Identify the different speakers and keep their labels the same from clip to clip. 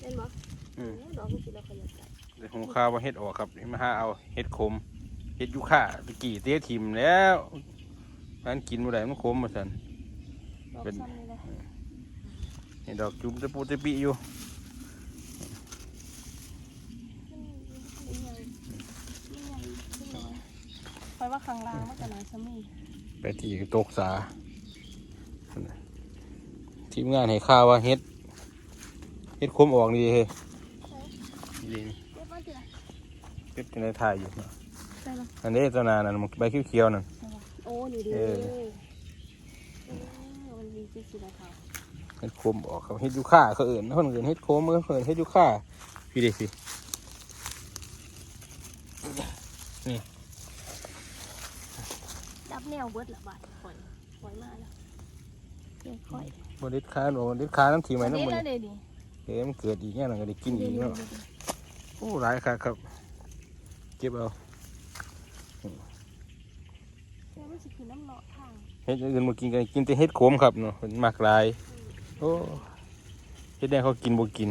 Speaker 1: เล่นบ่
Speaker 2: อืม
Speaker 1: โอ้ดอกมันสิเราขยับได้
Speaker 2: เดี๋ยวผมข้าวว่าเฮ็ดออกครับนี่มาหาเอาเฮ็ดขมเฮ็ดยูค่าตะกี้เตี้ยทิมแล้วมันกินบ่ได้มันขมมาสั่น
Speaker 1: ดอก
Speaker 2: เป็น
Speaker 1: ซ้ำนี่แหละ
Speaker 2: นี่ดอกจุ่มตะปูตะปิอยู่
Speaker 1: มันใหญ่มันใหญ่ขึ้นหน่อยคอยว่าข้างล่างมันก็น่าจะมี
Speaker 2: ไปที่ตกสาทีมงานให้ข้าวว่าเฮ็ด เฮ็ดขมออกนี่เฮ้ยนี่
Speaker 1: เก็บมาทีละ
Speaker 2: เฮ็ดในถ่ายอยู่นะ
Speaker 1: ใช่ปะ
Speaker 2: อันนี้ตัวนานั่นมันใบเขียวๆนั่น
Speaker 1: ใช่ปะโอ้นี่ดิ
Speaker 2: เออ
Speaker 1: เออมันมีสีสีขาว
Speaker 2: เฮ็ดขมออกเขาเฮ็ดยูค่าเขาเอื่นคนอื่นเฮ็ดขมเขาเอื่นเฮ็ดยูค่าพี่ดิสิ
Speaker 1: ดับแนวเบิดละบาทข่อยข่อยมาแล้วเดี๋ยวข่อย
Speaker 2: บไดิดค้าบไดิดค้าน้ำทีไหมน้ำมัน
Speaker 1: เด็ดดิ
Speaker 2: เฮ้ยมันเกิดอีกแง่หนึ่งก็ได้กินอีก
Speaker 1: เด็
Speaker 2: เนาะ
Speaker 1: ด
Speaker 2: โอ้หลายครับครับ เก็บเอา
Speaker 1: เดี๋ยวมันสิคือน้ำเลาะทาง
Speaker 2: เฮ็ดอย่างอื่นมากินกันกินแต่เฮ็ดขมครับเนาะมันมากหลาย โอ้เฮ็ดแดงเขากินบ่กิน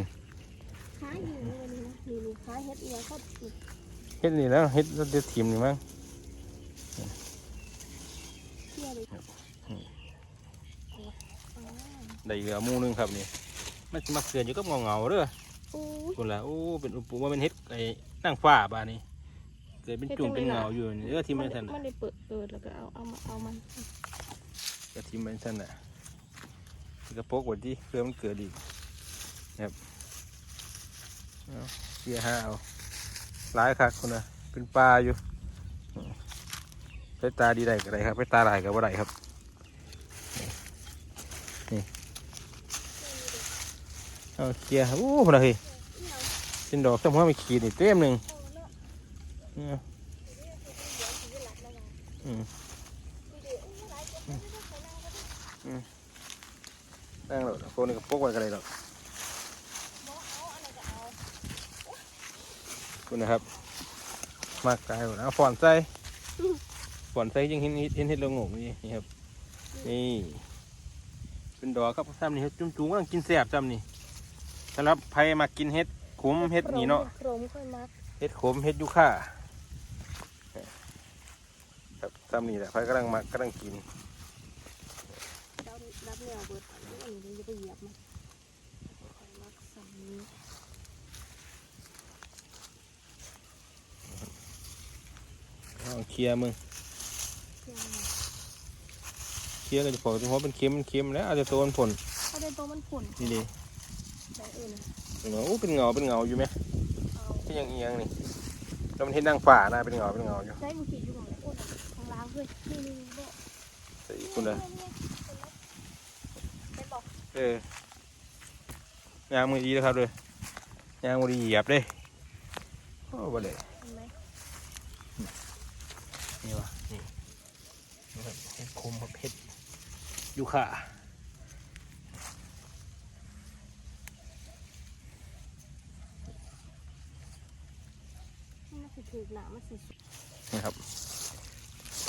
Speaker 1: ค้าอยู่นี่วันนี้นะนี่นี่ค้าเฮ็ดเอียก็นี่
Speaker 2: เฮ็ดนี่แล้วเฮ็ดแล้วเดี๋ยวทิมนี่มั้ง
Speaker 1: เที่ยวเลยอ๋อ
Speaker 2: ได้เหลือหมู่หนึงครับนี่ มันสิมาเกิดอยู่กับเงาๆเด้อ
Speaker 1: โอ้ย
Speaker 2: คนละโอ้เป็นอุปว่าเป็นเฮ็ดไอ้นางฟ้าบ้านี่เกิดเป็นจุ่มเป็นเงาอยู่นี่เออทิมเป็นซั่น
Speaker 1: มันได้เปิดเปิดแล้วก็เอาเอามาเอามัน
Speaker 2: ก็ทิมเป็นซั่นน่ะกระโปกไว้ดิเพื่อมันเกิดอีกนะครับเอาเสียหาเอาหลายคักคนน่ะเป็นปลาอยู่ไปตาดีได้ก็ได้ครับไปตาลายก็บ่ได้ครับ เอาเคลียร์โอ้คนละเฮ้ยเป็นดอกสมหัวไม่ขีดนี่เต็มหนึ่งนี่นั่งหรอกโคนนี่ก็พกไว้กันเลยหรอกคุณนะครับ มากกายหมดนะฝอนใส่ฝอนใส่ยังเห็นเห็นเห็นเรางงนี่นี่ครับ นี่ เป็นดอกครับซ้ำนี่จุ่มๆกำลังกินแซ่บซ้ำนี่ำหรับใครมากินเฮ็ดขมเฮ็ดนี่เนาะ
Speaker 1: โครมค่อยมัก
Speaker 2: เฮ็ดขมเฮ็ดยูค่าครับซ้ำนี่แหละใครกำลังมากำลังกิน
Speaker 1: ดับดับแนวเบิดอันนี้อันนี้จะไปเหยียบมันค่อยมักสั่งนี้
Speaker 2: เอาเคลียร์มึง
Speaker 1: เที่ยวมัน
Speaker 2: เคลียร์ก็จะพอถึงหัวเป็นเค็มมันเค็มแล้วอาจจะตัวมันผล
Speaker 1: ถ้าได้ตัวมันผุ่น
Speaker 2: นี่ดิ
Speaker 1: แต่ เอื่น
Speaker 2: เป็นเงาอู้เป็นเงาเป็นเงาอยู่ไหม
Speaker 1: เอา
Speaker 2: เป็นอยังเอียงนี่แล้วมันเห็นนางฝ่านะเป็นเงาเป็นเงาอยู่
Speaker 1: ได้บุกิอยู่ของโอ้ยข้างล่างเฮ้ยนี่นี่นี่บ่
Speaker 2: ใส่คุณเลย
Speaker 1: เป็นบอก
Speaker 2: เออยางมือดีนะครับเลยยางมือดีเหยียบเลยโอ้บ่เลย
Speaker 1: เห็นไหม
Speaker 2: นี่วะนี่นะครับเห็ดคมครับเห็ดยูคา
Speaker 1: นี่น่า สิถือหนามันสิสุด
Speaker 2: นะครับ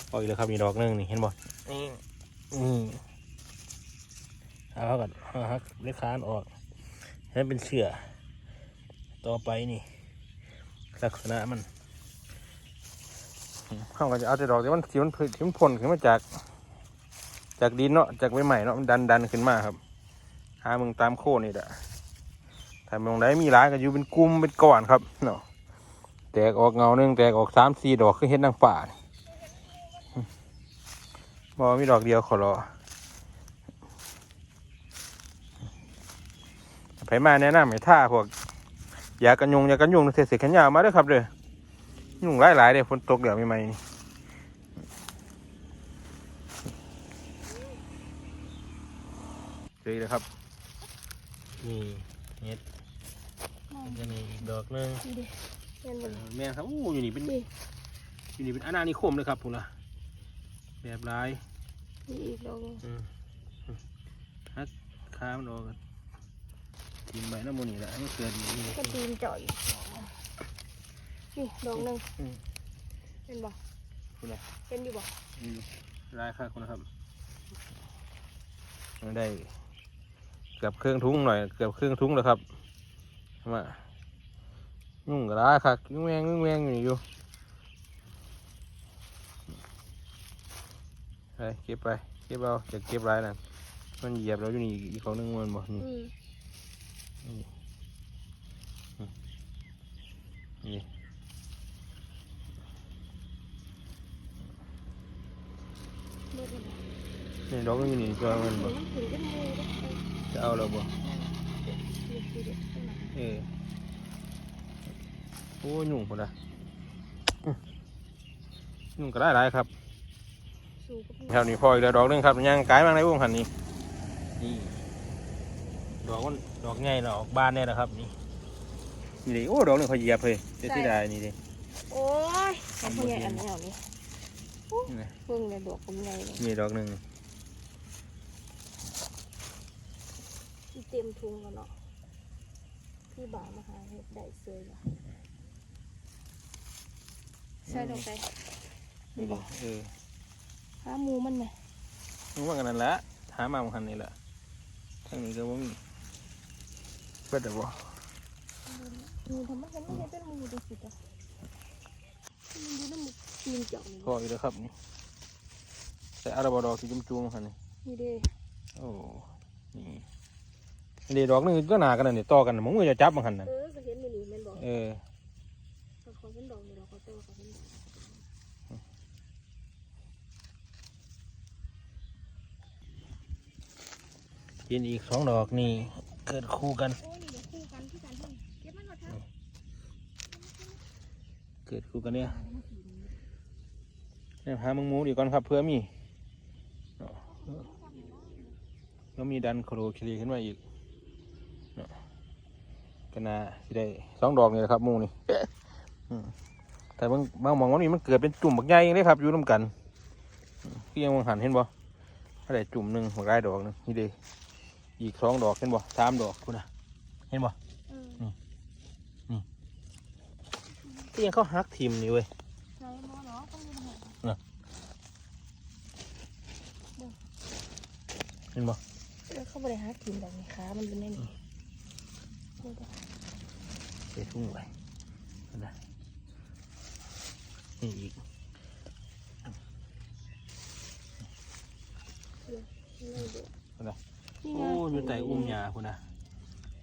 Speaker 2: เอาอีกแล้วครับมีดอกหนึงนี่เห็นบ่นี่นี่เอาก่อนเอาฮักเล็ดคานออกให้มันเป็นเชือต่อไปนี่ลักษณะมันเขาก็จะเอาแต่ดอกที่มันที่มันที่มันพ่นขึ้นมาจาก จากดินเนาะจากใบใหม่เนาะมันดันดันขึ้นมาครับหามึงตามโค่นนี่แหละถ้ามึงไหนมีหลายก็อยู่เป็นกลุ่มเป็นก้อนครับเนาะ แตกออกเงาหนึ่งแตกออกสามสี่ดอกคือเห็ดนางป่านี่บอมีดอกเดียวขอรอไผมาแนะนำให้ท่าพวกยากันยุงยากันยุงเสียๆขันยาวมาเด้วยครับเด้อยุงหลายหลายๆเด้อฝนตกเดี๋ยวไม่ไหมนี่เจอแล้วครับนี่เห็ดมันจะมีอีกดอกหนึง
Speaker 1: นี่ดิเห็น
Speaker 2: เอ
Speaker 1: บ่
Speaker 2: อแม่นครับอู้อยู่นี่เป็น
Speaker 1: นี่
Speaker 2: อยู่นี่เป็นอาณานิคมเลยครับพุ่นละแบบร้าย
Speaker 1: นี่อีกดอกหนึ่ง
Speaker 2: อืมอืมฮักค้ามันออกกันทีมใบน้ำมันนี่แหละให้มันเกิดอีกนี่
Speaker 1: ก็ดีมจ่อยนี่ดอกหนึ่ง
Speaker 2: อืม
Speaker 1: เห็นบ่
Speaker 2: พุ่นละ
Speaker 1: เห็นอยู่บ่
Speaker 2: อืมร้ายค่ะคนนะครับมันได้เกือบเครื่องทุ้งหน่อย เกือบเครื่องทุ้งแล้วครับมา ยุ่งกระไรคักยุ่งแมงยุ่งแมงอยู่นี่อยู่ไปเก็บไปเก็บเอาจะเก็บไรนั่นมันเหยียบแล้วอยู่นี่อีกของหนึงมันบ่นี่
Speaker 1: อืม
Speaker 2: นี่
Speaker 1: เบิดแล้วบ่
Speaker 2: นี่ดอกมันอยู่นี่ตัวมันบ่
Speaker 1: มันถึงกันเลยเด้อ
Speaker 2: จะเอาแล้วบ่
Speaker 1: เด็ดเด็ดเด็ดข้างหลัง
Speaker 2: เออ โอ้ยุ่งพุ่นละอื้อยุ่งก็ได้หลายครับ
Speaker 1: สูงก็
Speaker 2: ครับนี่พออีกแล้วดอกหนึงครับย่างกายมากในวงหันนี้นี่ดอกมันดอกใหญ่แล้วออกบานเนี่ยนะครับนี่นี่ดิโอ้ดอกหนึงเขาเหยียบเลยเสียที่ได้นี่ดิ
Speaker 1: โอ้ยทำยังไงอันนี้เอานี่
Speaker 2: นี่นะ
Speaker 1: เพิ่งเลยดอกผมใหญ่เลย
Speaker 2: นี่ดอกหนึ่ง
Speaker 1: อีเต็มทุงแล้วเนาะพี่บ่าวมาหาเห็ดได้เซยว่ะ ใช่ลงไป
Speaker 2: นี่ดิเออ
Speaker 1: หาหมูมันไหม
Speaker 2: มันว่ากันนั่นแหละหามาบางคันนี่แหละทางนี้ก็ว่ามีเพื่อแต่บ่
Speaker 1: หมูทำไมกันไม่เห็นเป็นหมูดูสิจ้ะมันดูน้ำหมูจีนเจาะนี่
Speaker 2: พออีกแล้วครับนี่แต่อาราบดอกที่จุ่มจุ่มคันนี่
Speaker 1: นี่เด้
Speaker 2: โอ้นี่อันนี้ดอกหนึงก็หนากันนั่นนี่ต่อกันน่ะมึงก็จะจับบางคันนั่น
Speaker 1: เออก็เห็นนี่นี่แม่นบอก
Speaker 2: เออ
Speaker 1: เขาเขาเป็นดอกนี่เราเขาเต้าเขาเป็นดอก
Speaker 2: กินอีกสองดอกนี่เกิดคู่กัน
Speaker 1: เกิ
Speaker 2: ดคู่กันเนี่ยเนี่ยหามึงมูดีก่อนครับเพื่อมีแล้วมีดันโครคิรีขึ้นมาอีกก็น่าสิได้สองดอกนี่แหละครับมูนี่แต่บางบางมองวันนี้มันเกิดเป็นจุ่มบักใหญ่เลยครับอยู่น้ำกันพี่ยังมองหันเห็นบ่อะไรจุ่มหนึ่งหัวไรดอกหนึงนี่เด้ อีกสองดอกเห็นบ่สามดอกคุณน่ะเห็นบ่
Speaker 1: เออ
Speaker 2: ที่ยังเขาหักทิมนี่เว้ย
Speaker 1: ใช่บ่เนาะต้องมีหน่อย
Speaker 2: เห็นบ่
Speaker 1: เออเขาบริหารกินแบบนี้ขามันเป็นแน่นี่เดี๋ยว
Speaker 2: เสียทุ่งไว้นั่นนะนี่อีก
Speaker 1: ๆนี่เดี๋ยว
Speaker 2: นั่นน่ะ
Speaker 1: นี่
Speaker 2: โอ้
Speaker 1: ไง
Speaker 2: อยู่ใต้อุ้มยาคุณนะ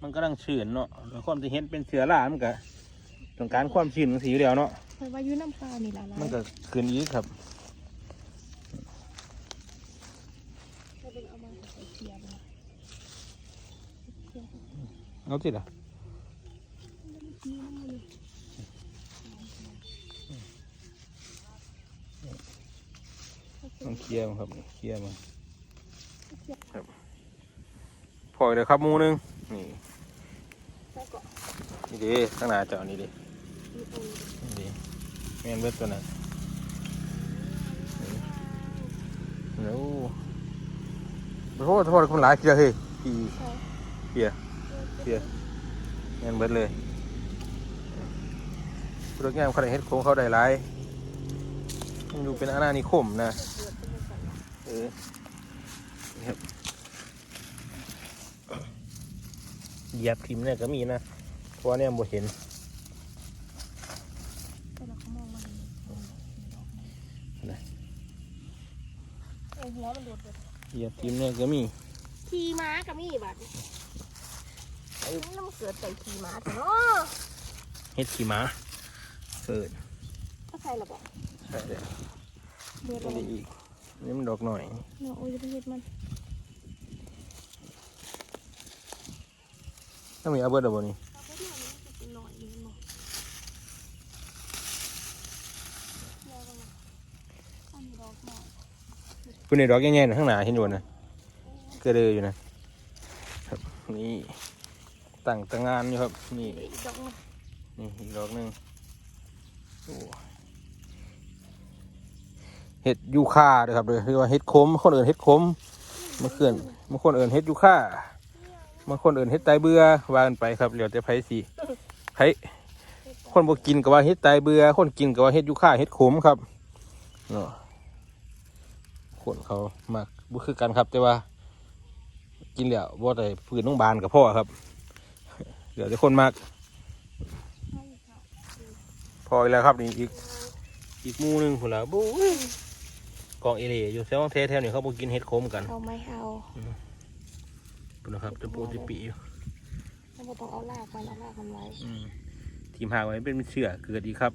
Speaker 2: มันกำลังชื้นเนาะแล้วคนที่เห็นเป็นเสือล่ามันก็ต้องการความชื้นของสีอยู่แล้วเนาะ
Speaker 1: ไปว่าอยู่น้ำปลานี่ล่ะล่ะ
Speaker 2: มันก็ขึ้นอีกครับ
Speaker 1: เราเป็นเอามาใส่เกียร์ไปเกียร์
Speaker 2: เอาสิล่ะ
Speaker 1: นี่น้ำมันนี่
Speaker 2: ต้องเคลียร์มันครับนี่เคลียร์มัน ครับ พอเลยครับมูนึงนี่นี่ดิข้างหน้าเจ้านี่ดิ
Speaker 1: มีนี่
Speaker 2: ดิแมนเบิดตัวนั้นนี่โอ้โหโทษคนหลายเกลือเฮ้ยพี่
Speaker 1: ใช่
Speaker 2: เพียเพียเงินเบิดเลยธุรกิจเขนาดเฮ็ดโค้งเขาได้หลายดูเป็นอาณานิคมนะ
Speaker 1: เอ
Speaker 2: อครับ เหยียบทิมเนี่ยก็มีนะเพราะว่าเนี่ยบ่เห็น
Speaker 1: แต่เราเขามองมาเห็นเออหัวมันโดดเลย
Speaker 2: เหยียบทิมเนี่ยก็มี
Speaker 1: ขี่ม้ากับมีบัดนี้ไอ้นี่มันเกิดใส่ขี่ม้าแต่เนาะ
Speaker 2: เฮ็ดขี่ม้าเกิด
Speaker 1: ก็ใส่ระบอก
Speaker 2: ใช่เลย
Speaker 1: เดือด
Speaker 2: ไม่
Speaker 1: เล
Speaker 2: ได้
Speaker 1: ย
Speaker 2: อีกนี่มันดอกหน่อย
Speaker 1: เนาะโอ้ยจะไปเห็ดมัน
Speaker 2: ถ้ามีเอาเบิดเอาบ่นี่
Speaker 1: เราก็เอยนึงบอกเที่ยวกันนะอันนี้ดอกหน่อย
Speaker 2: คุณในดอกแง่ๆนะข้างหน้าเห็นอยู่นะกระเดืออยู่นะครับนี่ตั้งตั้งงานอยู่ครับนี่
Speaker 1: นี่
Speaker 2: อีกดอกหนึ่งเห็ดยูคาเด้อครับเลยเรียกว่าเห็ดคมคนอื่นเห็ดคมบางคนบางคนอื่นเห็ดยูคา บางคนอื่นเห็ดไตเบื่อว่ากันไปครับเหลียวแต่ไผสิไผคนบ่กินก็ว่าเห็ดไตเบื่อคนกินก็ว่าเห็ดยูค่าเห็ดขมครับเนาะคนเขามากบ่คือกันครับ แต่ว่า กินแล้วบ่ได้พื้นโรงบาลกับพ่อครับเหลือแต่คนมากพออีกแล้วครับนี่อีกอีกหมูหนึงคนละบู๊ยกองเอเล่อยู่แซวงเทแถวนี้เขาบอกกินเห็ดโคมกัน
Speaker 1: เอาไหมเอา
Speaker 2: พุ่นนะครับจะปูจะปีอยู่
Speaker 1: เราบ่ต้องเอาลากมันเอาลากมันไว้
Speaker 2: อืมทีมหากไว้เป็นเชื่อเกิดดีครับ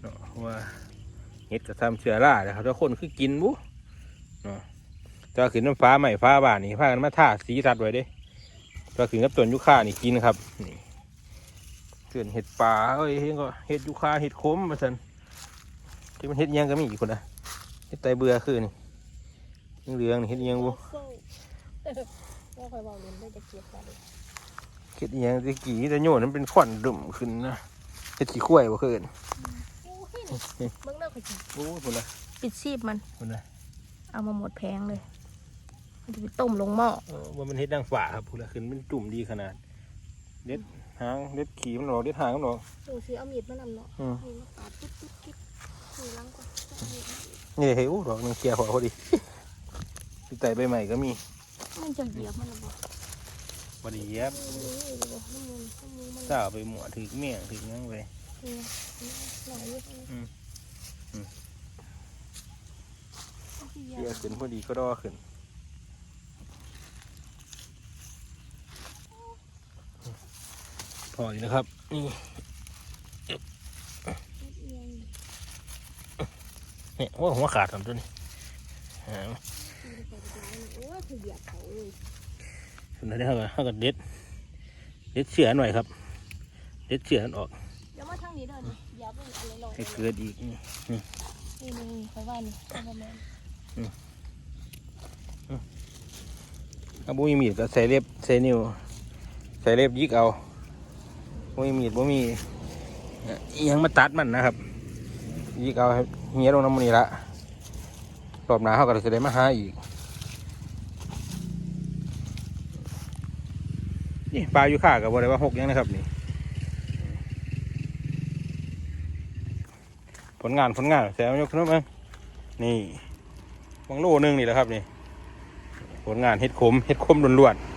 Speaker 2: เนาะเพราะว่าเห็ดกับทำเชื้อรานะครับถ้าคนคือกินบุเนาะจะขึ้นน้ำฟ้าใหม่ฟ้าบ้านนี่พากันมาท่าสีตัดไว้เด้จะขึ้นกับต้นยุค่านี่กินครับนี่เตือนเห็ดป่าเอ้ยเห็ดก็เห็ดยุค่าเห็ดโคมมาสันที่มันเห็ดอิหยังก็มีอีกคนนะเห็ดไตเบื่อคือนี่เหลืองๆนี่เห็ดอิหยังบุ
Speaker 1: โซ่ว่าคอยบอกเรียนได้จะเก็บมาเลย
Speaker 2: เห็ดอิหยังตะกี้แต่โยนนั้นเป็นควันดุ่มขึ้นนะเห็ดขี้ข้วยบ่คืน
Speaker 1: โอ้ยนี่เบิ่งเลิกไปกิน
Speaker 2: โอ้ยพุ่นนะ
Speaker 1: ปิดซีบมัน
Speaker 2: พุ่นนะ
Speaker 1: เอามาหมดแพงเลย มันจะไปต้มลงหม้อ
Speaker 2: เออว่ามันเฮ็ดดังฝ่าครับพุ่นละขึ้นเป็นจุ่มดีขนาดเด็ดหางเด็ดขีมันออกเด็ดหางมันออก
Speaker 1: ดูสิเอามีดมานำเนาะ
Speaker 2: อืม
Speaker 1: มีมาปาดปุ๊บปุ๊บปุ๊บมีล้างก่อนเอามีดมา
Speaker 2: นี่เฮ้ยโอ้ดอกหนึงเคลียร์หัวพอดีที่ไตใบใหม่ก็มี
Speaker 1: มันจะเหยียบมันหรือเปล่า
Speaker 2: พอดีเย็บ
Speaker 1: นี่นี่ดูน้ำมันน้ำมันมัน
Speaker 2: เจ้าไปหมวถึกเมี่ยงถึกหยังไป
Speaker 1: นี่หน่อยนิดนึง
Speaker 2: อืมอืม
Speaker 1: เอาที่
Speaker 2: เค
Speaker 1: เหยีย
Speaker 2: ลีย
Speaker 1: บ
Speaker 2: ร์ขึ้นพอดีก็ดอขึ้นพอดีนะครับนี่
Speaker 1: เอียง
Speaker 2: นี่ว่าหัวขาดทำตัวนี้
Speaker 1: คือเหยียบเขาเลย
Speaker 2: สุดท้ายเขาก็เขาก็เด็ด เด็ดเชือกหน่อยครับ เด็ดเชือกออก
Speaker 1: เดี๋ยวมาทางนี้เด้อนี่เหยียบมันอะไรลอย
Speaker 2: ให้เกิดอีก นี่
Speaker 1: นี่นี่คอยว่านี่เอาประมาณ
Speaker 2: ถ้าบุมีมีดก็ใส่เล็บใส่นิ้วใส่เล็บยิกเอาบุมีมีดบุมีเอ่ออิหยังมาตัดมันนะครับยิกเอาให้เฮียลงน้ำมันนี่ละรอบหน้าเขาก็จะได้มาหาอีก นี่ปลาอยู่ข่ากับบริว่าหกยังนะครับนี่ ผลงานผลงานแซมยกขึ้นมานี่บางโลนึงนี่แหละครับนี่ ผลงานเฮ็ดขมเฮ็ดขมล้วนๆ